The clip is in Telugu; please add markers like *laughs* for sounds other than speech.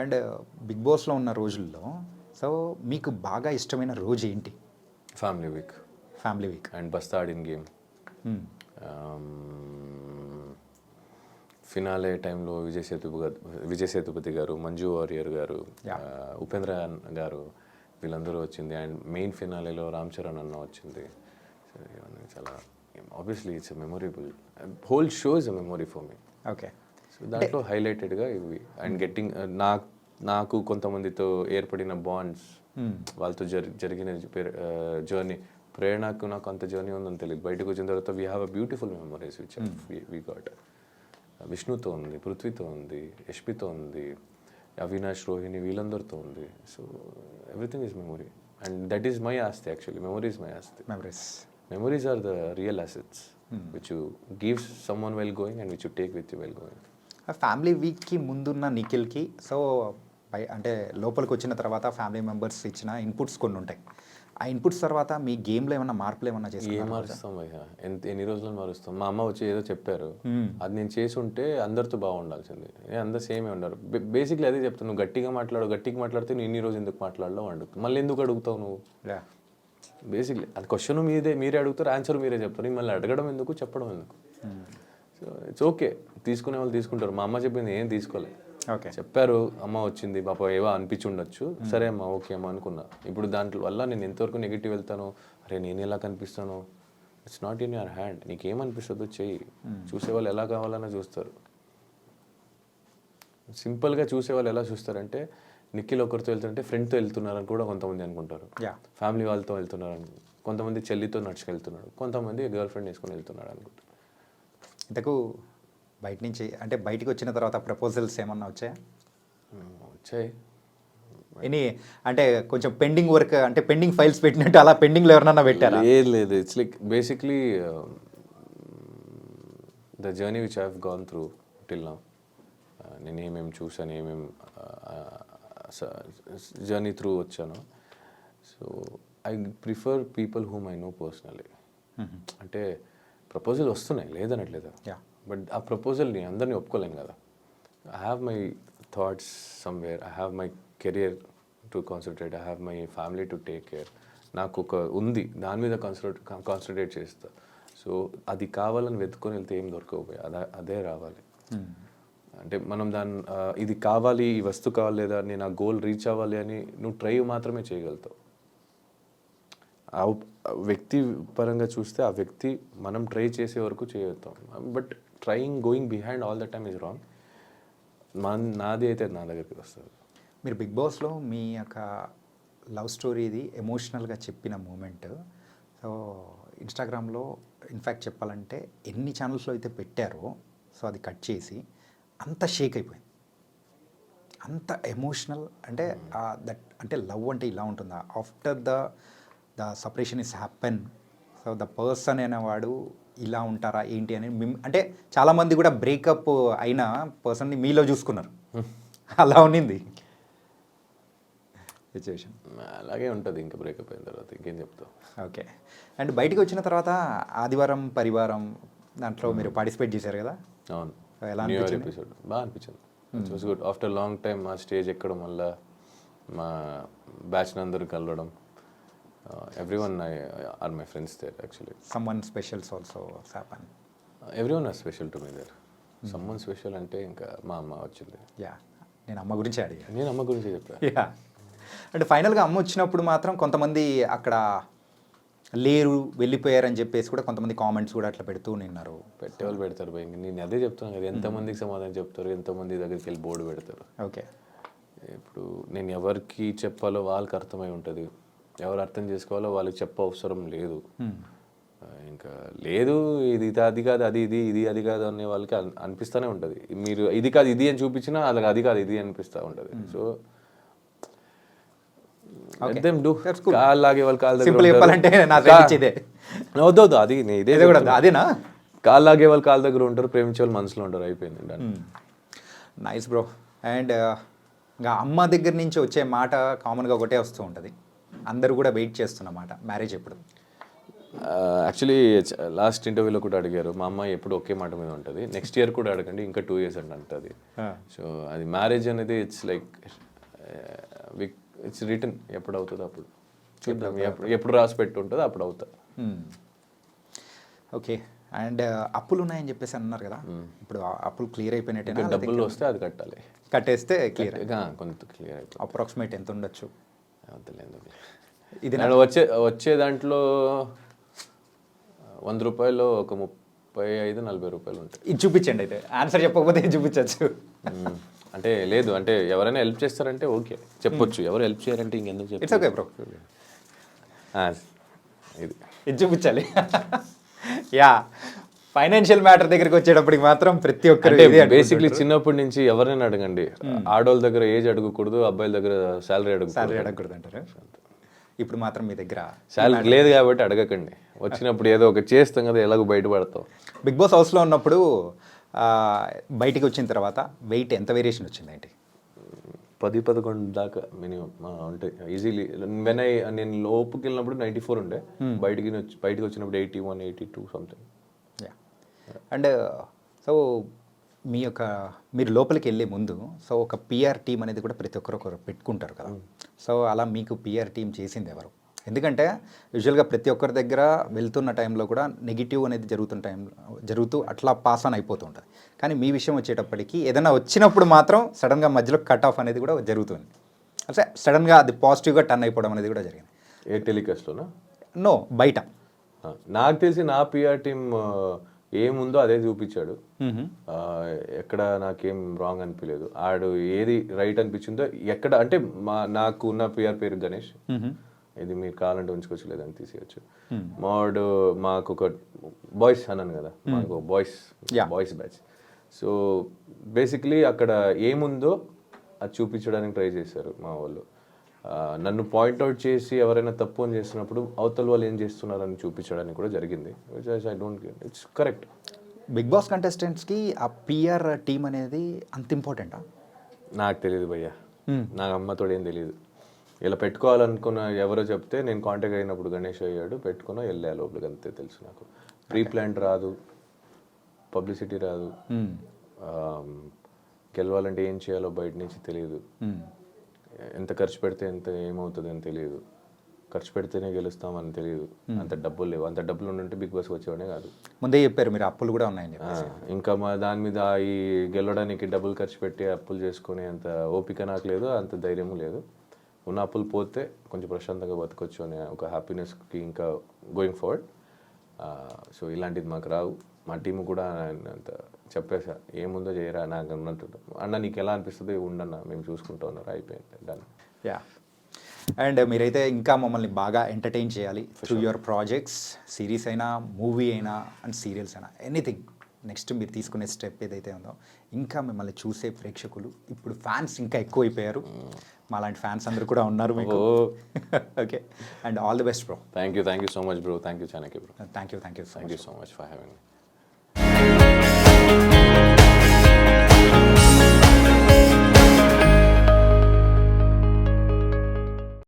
అండ్ బిగ్ బాస్లో ఉన్న రోజుల్లో సో మీకు బాగా ఇష్టమైన రోజు ఏంటి? Family week family week and బస్తా ఆడిన గేమ్. Um, ఫినాలే టైంలో విజయ్ సేతుపతి విజయ్ సేతుపతి గారు మంజు వారియర్ గారు ఉపేంద్ర గారు వీళ్ళందరూ వచ్చింది. అండ్ మెయిన్ ఫినాలేలో రామ్ చరణ్ అన్న వచ్చింది. చాలా obviously it's memorable whole show is a memory for me okay so దాంట్లో హైలైటెడ్గా ఇవి. అండ్ గెట్టింగ్ నాకు నాకు కొంతమందితో ఏర్పడిన బాండ్స్ వాళ్ళతో జరి జరిగిన జర్నీ ప్రేరణకు నాకు అంత జర్నీ ఉందని తెలియదు. బయటకు వచ్చిన తర్వాత we have a beautiful memories which we got విష్ణుతో ఉంది పృథ్వీతో ఉంది యష్మితో ఉంది అవినాష్ రోహిణి వీళ్ళందరితో ఉంది. So everything is memory and that is my ఆస్తి యాక్చువల్లీ మెమొరీ ఇస్ మై ఆస్తి. Memories memories are the real assets which you gives someone while going and which you take with you while going family వీక్కి ముందున్న నిఖిల్కి సో బై అంటే లోపలికి వచ్చిన తర్వాత ఫ్యామిలీ మెంబర్స్ ఇచ్చిన ఇన్పుట్స్ కొన్ని ఉంటాయి. ఆ ఇన్పుట్స్ తర్వాత మీ గేమ్లో ఏమన్నా మార్పులు ఏమన్నా ఏం చేసి మారుస్తాం భయ్య? ఎంత ఎన్ని రోజులు మారుస్తాం? మా అమ్మ వచ్చి ఏదో చెప్పారు. అది నేను చేసి ఉంటే అందరితో బాగుండాల్సింది. అందరు సేమే ఉన్నారు బేసిక్లీ అదే చెప్తాను నువ్వు గట్టిగా మాట్లాడు గట్టిగా మాట్లాడితే నువ్వు ఇన్ని రోజు ఎందుకు మాట్లాడలో అడుగుతావు. మళ్ళీ ఎందుకు అడుగుతావు నువ్వు? బేసిక్లీ అది క్వశ్చన్ మీదే మీరే అడుగుతారు ఆన్సర్ మీరే చెప్తారు. మళ్ళీ అడగడం ఎందుకు చెప్పడం ఎందుకు? సో ఇట్స్ ఓకే తీసుకునే వాళ్ళు తీసుకుంటారు. మా అమ్మ చెప్పింది ఏం తీసుకోలే. ఓకే. చెప్పారు అమ్మ వచ్చింది పాప ఏవో అనిపించి ఉండొచ్చు. సరే అమ్మ ఓకే అమ్మ అనుకున్నా. ఇప్పుడు దాంట్లో వల్ల నేను ఎంతవరకు నెగిటివ్ వెళ్తాను అరే నేను ఎలా కనిపిస్తాను? It's not in your hand నీకేమనిపిస్తుందో చెయ్యి. చూసేవాళ్ళు ఎలా కావాలన్నా చూస్తారు. సింపుల్గా చూసేవాళ్ళు ఎలా చూస్తారంటే నిఖిల్ ఒకరితో వెళ్తుంటే ఫ్రెండ్తో వెళ్తున్నారని కూడా కొంతమంది అనుకుంటారు. యా. ఫ్యామిలీ వాళ్ళతో వెళ్తున్నారని. కొంతమంది చెల్లితో నడుచుకెళ్తున్నాడు. కొంతమంది గర్ల్ ఫ్రెండ్ వేసుకొని వెళ్తున్నాడు అనుకుంటారు. ఇంతకు బయట నుంచి అంటే బయటికి వచ్చిన తర్వాత ప్రపోజల్స్ ఏమన్నా వచ్చాయా? వచ్చాయి. ఎనీ అంటే కొంచెం పెండింగ్ వర్క్ అంటే పెండింగ్ ఫైల్స్ పెట్టినట్టు అలా పెండింగ్లో ఎవరన్నా పెట్టారా? లేదు లేదు. It's like basically the journey which have gone through till now నేను ఏమేమి చూసాను ఏమేమి జర్నీ త్రూ వచ్చాను. So I prefer people whom I know personally అంటే ప్రపోజల్ వస్తున్నాయి లేదనట్లేదు? యా బట్ ఆ ప్రపోజల్ని అందరినీ ఒప్పుకోలేను కదా. I have my thoughts somewhere I have my career to concentrate I have my family to take care నాకు ఒక ఉంది. దాని మీద కాన్సన్ట్రేట్ కాన్సన్ట్రేట్ చేస్తా. సో అది కావాలని వెతుకొని వెళ్తే ఏం దొరకకపోయి? అదే అదే రావాలి. అంటే మనం దాన్ని ఇది కావాలి ఈ వస్తువు కావాలి లేదా నేను ఆ గోల్ రీచ్ అవ్వాలి అని నువ్వు ట్రై మాత్రమే చేయగలుగుతావు. ఆ వ్యక్తి పరంగా చూస్తే ఆ వ్యక్తి మనం ట్రై చేసే వరకు చేయగలుగుతాం. But trying going behind all the time is wrong మన నాది అయితే నా దగ్గరికి వస్తుంది. మీరు బిగ్ బాస్లో మీ యొక్క లవ్ స్టోరీది ఎమోషనల్గా చెప్పిన మూమెంట్. సో ఇన్స్టాగ్రామ్లో ఇన్ఫ్యాక్ట్ చెప్పాలంటే ఎన్ని ఛానల్స్లో అయితే పెట్టారో సో అది కట్ చేసి అంత షేక్ అయిపోయింది. అంత ఎమోషనల్ అంటే దట్ అంటే లవ్ అంటే ఇలా ఉంటుందా? After the the separation is happen so the person అనేవాడు ఇలా ఉంటారా ఏంటి అని అంటే చాలామంది కూడా బ్రేకప్ అయిన పర్సన్ని మీలో చూసుకున్నారు. అలా ఉన్నింది. సిచ్యువేషన్ అలాగే ఉంటుంది ఇంకా బ్రేకప్ అయిన తర్వాత ఇంకేం చెప్తావు? ఓకే. అండ్ బయటికి వచ్చిన తర్వాత ఆదివారం పరివారం దాంట్లో మీరు పార్టిసిపేట్ చేశారు కదా? అవును. ఎలా? ఎపిసోడ్ బాగా అనిపించింది? Was good after long time మా స్టేజ్ ఎక్కడం వల్ల మా బ్యాచ్ అందరూ కలవడం everyone are my friends there actually someone specials also happen everyone are special to me there someone special అంటే ఇంకా మా అమ్మ వచ్చింది యా నేను అమ్మ గురించి అడిగా నేను అమ్మ గురించి చెప్పాను యా అంటే ఫైనల్గా అమ్మ వచ్చినప్పుడు మాత్రం కొంతమంది అక్కడ లేరు వెళ్ళిపోయారని చెప్పేసి కూడా కొంతమంది కామెంట్స్ కూడా అట్లా పెడుతూ నిన్నారు పెట్టేవాళ్ళు పెడతారు భయ్ నేను అదే చెప్తున్నాను కదా ఎంతమందికి సమాధానం చెప్తారు ఎంతమంది దగ్గరికి వెళ్ళి బోర్డు పెడతారు. ఓకే ఇప్పుడు నేను ఎవరికి చెప్పాలో వాళ్ళకి అర్థమై ఉంటుంది. ఎవరు అర్థం చేసుకోవాలో వాళ్ళకి చెప్ప అవసరం లేదు. ఇంకా లేదు ఇది అది కాదు అది ఇది ఇది అది కాదు అనే వాళ్ళకి అన్- అనిపిస్తూనే ఉంటుంది. మీరు ఇది కాదు ఇది అని చూపించినా వాళ్ళకి అది కాదు ఇది అనిపిస్తూ ఉంటుంది. సో దెమ్ డూ కాళ్ళు లాగే వాళ్ళు కాళ్ళ దగ్గర సింపుల్ ఉంటారు. చెప్పాలంటే వద్దు అది ఇదే కూడా. అదేనా? కాళ్ళు లాగే వాళ్ళు కాళ్ళ దగ్గర ఉంటారు ప్రేమించే వాళ్ళు మనసులో ఉంటారు అయిపోయింది. నైస్ బ్రో అండ్ ఇంకా అమ్మ దగ్గర నుంచి వచ్చే మాట కామన్గా ఒకటే వస్తూ ఉంటుంది. అందరూ కూడా వెయిట్ చేస్తున్నమాట మ్యారేజ్ ఎప్పుడు? యాక్చువల్లీ లాస్ట్ ఇంటర్వ్యూలో కూడా అడిగారు. మా అమ్మాయి ఎప్పుడు ఒకే మాట మీద ఉంటుంది. నెక్స్ట్ ఇయర్ కూడా అడగండి ఇంకా టూ ఇయర్స్ అండి అంటది. సో అది మ్యారేజ్ అనేది ఇట్స్ లైక్ ఇట్స్ రిటర్న్ ఎప్పుడు అవుతుందో అప్పుడు. చూద్దాం. ఎప్పుడు ఎప్పుడు రాసి పెట్టి ఉంటుందో అప్పుడు అవుతా. ఓకే అండ్ అప్పులు ఉన్నాయని చెప్పేసి అన్నారు కదా? ఇప్పుడు ఆ అప్పులు క్లియర్ అయిపోయినట్టు డబ్బులు వస్తే అది కట్టాలి. కట్టేస్తే క్లియర్ కొంత క్లియర్ అప్రాక్సిమేట్ ఎంత ఉండొచ్చు? వద్దులేదు ఇది నేను వచ్చే వచ్చే దాంట్లో వంద రూపాయలు ఒక ముప్పై ఐదు నలభై రూపాయలు ఉంటాయి. ఇది చూపించండి అయితే. ఆన్సర్ చెప్పకపోతే ఇది చూపించవచ్చు. అంటే లేదు అంటే ఎవరైనా హెల్ప్ చేస్తారంటే ఓకే. చెప్పొచ్చు. ఎవరు హెల్ప్ చేయారంటే ఇంకెందుకు ఇట్స్ ఓకే బ్రో చెప్పు ఇది. ఇది చూపించాలి. *laughs* యా ఫైనాన్షియల్ మ్యాటర్ దగ్గరికి వచ్చేటప్పటికి మాత్రం ప్రతి ఒక్కరు. బేసిక్లీ చిన్నప్పటి నుంచి ఎవరైనా అడగండి. ఆడవాళ్ళ దగ్గర ఏజ్ అడగకూడదు అబ్బాయిల దగ్గర శాలరీ సాలరీ అడగకూడదు అడగకూడదు అంటారు. ఇప్పుడు మాత్రం మీ దగ్గర శాలరీ లేదు కాబట్టి అడగకండి. వచ్చినప్పుడు ఏదో ఒకటి చేస్తాం కదా ఎలాగో బయటపడతాం. బిగ్ బాస్ హౌస్లో ఉన్నప్పుడు బయటికి వచ్చిన తర్వాత వెయిట్ ఎంత వేరియేషన్ వచ్చింది ఏంటి? పది పదకొండు దాకా మినిమం ఉంటాయి. ఈజీలీ వెన్ ఐ నేను లోపుకి వెళ్ళినప్పుడు నైంటీ ఫోర్ ఉండే బయటికి వచ్చి బయటికి వచ్చినప్పుడు eighty one eighty two something yeah and so మీ యొక్క మీరు లోపలికి వెళ్ళే ముందు సో ఒక పిఆర్ టీం అనేది కూడా ప్రతి ఒక్కరు ఒకరు పెట్టుకుంటారు కదా. సో అలా మీకు పిఆర్ టీం చేసింది ఎవరు? ఎందుకంటే యూజువల్గా ప్రతి ఒక్కరి దగ్గర వెళ్తున్న టైంలో కూడా నెగిటివ్ అనేది జరుగుతున్న టైం జరుగుతూ అట్లా పాస్ ఆన్ అయిపోతూ ఉంటుంది. కానీ మీ విషయం వచ్చేటప్పటికి ఏదైనా వచ్చినప్పుడు మాత్రం సడన్గా మధ్యలో కట్ ఆఫ్ అనేది కూడా జరుగుతుంది. అంటే సడన్గా అది పాజిటివ్గా టర్న్ అయిపోవడం అనేది కూడా జరిగింది. ఏ టెలికాస్ట్లోనా నో బయట. నాకు తెలిసి నా పిఆర్ టీమ్ ఏముందో అదే చూపించాడు. ఎక్కడ నాకేం రాంగ్ అనిపించలేదు ఆడు ఏది రైట్ అనిపించిందో ఎక్కడ అంటే మా నాకు ఉన్న పిఆర్ పేరు గణేష్. ఇది మీరు కావాలంటే ఉంచుకోవచ్చు లేదని తీసేయచ్చు మావాడు మాకు ఒక బాయ్స్ అన్నాను కదా. మాకు boys. Boys batch so basically అక్కడ ఏముందో అది చూపించడానికి ట్రై చేశారు మా వాళ్ళు. నన్ను పాయింట్అవుట్ చేసి ఎవరైనా తప్పు అని చేస్తున్నప్పుడు అవతల వాళ్ళు ఏం చేస్తున్నారని చూపించడానికి కూడా జరిగింది I don't it's correct Bigg Boss కంటెస్టెంట్స్కి ఆ పిఆర్ టీం అనేది అంత ఇంపార్టెంటా? నాకు తెలియదు భయ్య. నాకు అమ్మతోడు ఏం తెలియదు. ఇలా పెట్టుకోవాలనుకున్న ఎవరో చెప్తే నేను కాంటాక్ట్ అయినప్పుడు గణేష్ అయ్యాడు పెట్టుకున్నా వెళ్ళా లోపలికి అంతే తెలుసు నాకు. ప్రీ ప్లాంట్ రాదు పబ్లిసిటీ రాదు. ఆమ్, గెలవాలంటే ఏం చేయాలో బయట నుంచి తెలియదు. ఎంత ఖర్చు పెడితే ఎంత ఏమవుతుంది అని తెలియదు. ఖర్చు పెడితేనే గెలుస్తామని తెలియదు. అంత డబ్బులు లేవు. అంత డబ్బులు ఉంటే బిగ్ బాస్ వచ్చేవాడే కాదు. ముందే చెప్పారు మీరు అప్పులు కూడా ఉన్నాయని ఇంకా మా దాని మీద ఈ గెలవడానికి డబ్బులు ఖర్చు పెట్టి అప్పులు చేసుకునే అంత ఓపిక నాకు లేదు అంత ధైర్యము లేదు. ఉన్న అప్పులు పోతే కొంచెం ప్రశాంతంగా బతకొచ్చు అనే ఒక హ్యాపీనెస్కి ఇంకా గోయింగ్ ఫార్వర్డ్ సో ఇలాంటిది మాకు రావు. మా టీము కూడా అంత చెప్పేసా ఏముందో చేయరా నాకు అన్నట్టు అన్న నీకు ఎలా అనిపిస్తుంది ఉండన్న మేము చూసుకుంటా ఉన్నారు? అయిపోయింది డన్ యా అండ్ మీరైతే ఇంకా మమ్మల్ని బాగా ఎంటర్టైన్ చేయాలి త్రూ యువర్ ప్రాజెక్ట్స్ సిరీస్ అయినా మూవీ అయినా అండ్ సీరియల్స్ అయినా ఎనీథింగ్ నెక్స్ట్ మీరు తీసుకునే స్టెప్ ఏదైతే ఉందో ఇంకా మిమ్మల్ని చూసే ప్రేక్షకులు ఇప్పుడు ఫ్యాన్స్ ఇంకా ఎక్కువైపోయారు. మాలాంటి ఫ్యాన్స్ అందరూ కూడా ఉన్నారు మీకు. Okay and all the best bro thank you thank you so much bro thank you చానకి bro thank you thank you thank you so much for having me